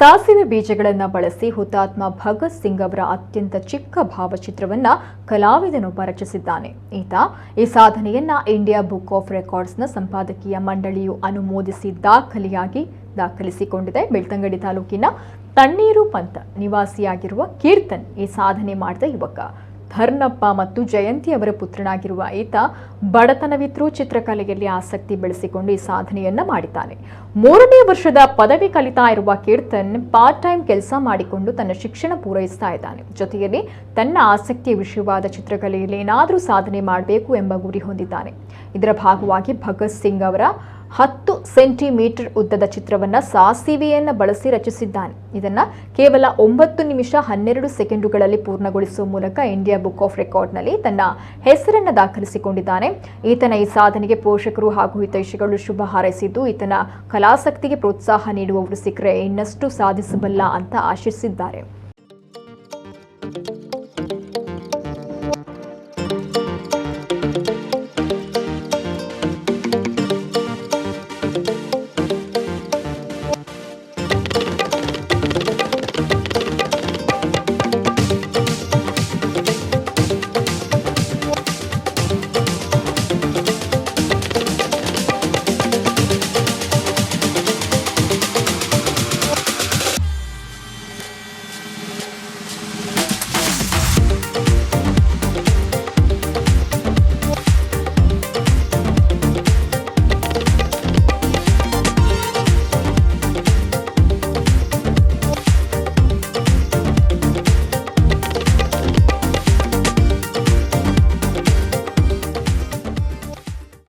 ಸಾಸಿವೆ ಬೀಜಗಳನ್ನು ಬಳಸಿ ಹುತಾತ್ಮ ಭಗತ್ ಸಿಂಗ್ ಅವರ ಅತ್ಯಂತ ಚಿಕ್ಕ ಭಾವಚಿತ್ರವನ್ನ ಕಲಾವಿದನೊಬ್ಬ ರಚಿಸಿದ್ದಾನೆ. ಈತ ಈ ಸಾಧನೆಯನ್ನ ಇಂಡಿಯಾ ಬುಕ್ ಆಫ್ ರೆಕಾರ್ಡ್ಸ್ನ ಸಂಪಾದಕೀಯ ಮಂಡಳಿಯು ಅನುಮೋದಿಸಿ ದಾಖಲೆಯಾಗಿ ದಾಖಲಿಸಿಕೊಂಡಿದೆ. ಬೆಳ್ತಂಗಡಿ ತಾಲೂಕಿನ ತಣ್ಣೀರು ಪಂತ ನಿವಾಸಿಯಾಗಿರುವ ಕೀರ್ತನ್ ಈ ಸಾಧನೆ ಮಾಡಿದ ಯುವಕ. ಧರ್ನಪ್ಪ ಮತ್ತು ಜಯಂತಿ ಅವರ ಪುತ್ರನಾಗಿರುವ ಈತ ಬಡತನವಿದ್ರು ಚಿತ್ರಕಲೆಯಲ್ಲಿ ಆಸಕ್ತಿ ಬೆಳೆಸಿಕೊಂಡು ಈ ಸಾಧನೆಯನ್ನ ಮಾಡಿದ್ದಾನೆ. ಮೂರನೇ ವರ್ಷದ ಪದವಿ ಕಲಿತಾ ಇರುವ ಕೀರ್ತನ್ ಪಾರ್ಟ್ ಟೈಮ್ ಕೆಲಸ ಮಾಡಿಕೊಂಡು ತನ್ನ ಶಿಕ್ಷಣ ಪೂರೈಸ್ತಾ ಇದ್ದಾನೆ. ಜೊತೆಯಲ್ಲಿ ತನ್ನ ಆಸಕ್ತಿಯ ವಿಷಯವಾದ ಚಿತ್ರಕಲೆಯಲ್ಲಿ ಏನಾದರೂ ಸಾಧನೆ ಮಾಡಬೇಕು ಎಂಬ ಗುರಿ ಹೊಂದಿದ್ದಾನೆ. ಇದರ ಭಾಗವಾಗಿ ಭಗತ್ ಸಿಂಗ್ ಅವರ ಹತ್ತು ಸೆಂಟಿಮೀಟರ್ ಉದ್ದದ ಚಿತ್ರವನ್ನ ಸಾಸಿವೆಯನ್ನು ಬಳಸಿ ರಚಿಸಿದ್ದಾನೆ. ಇದನ್ನ ಕೇವಲ ಒಂಬತ್ತು ನಿಮಿಷ ಹನ್ನೆರಡು ಸೆಕೆಂಡುಗಳಲ್ಲಿ ಪೂರ್ಣಗೊಳಿಸುವ ಮೂಲಕ ಇಂಡಿಯಾ ಬುಕ್ ಆಫ್ ರೆಕಾರ್ಡ್ನಲ್ಲಿ ತನ್ನ ಹೆಸರನ್ನು ದಾಖಲಿಸಿಕೊಂಡಿದ್ದಾನೆ. ಈತನ ಈ ಸಾಧನೆಗೆ ಪೋಷಕರು ಹಾಗೂ ಹಿತೈಷಿಗಳು ಶುಭ ಹಾರೈಸಿದ್ದು, ಈತನ ಕಲಾಸಕ್ತಿಗೆ ಪ್ರೋತ್ಸಾಹ ನೀಡುವವರು ಸಿಕ್ಕರೆ ಇನ್ನಷ್ಟು ಸಾಧಿಸಬಲ್ಲ ಅಂತ ಆಶಿಸಿದ್ದಾರೆ.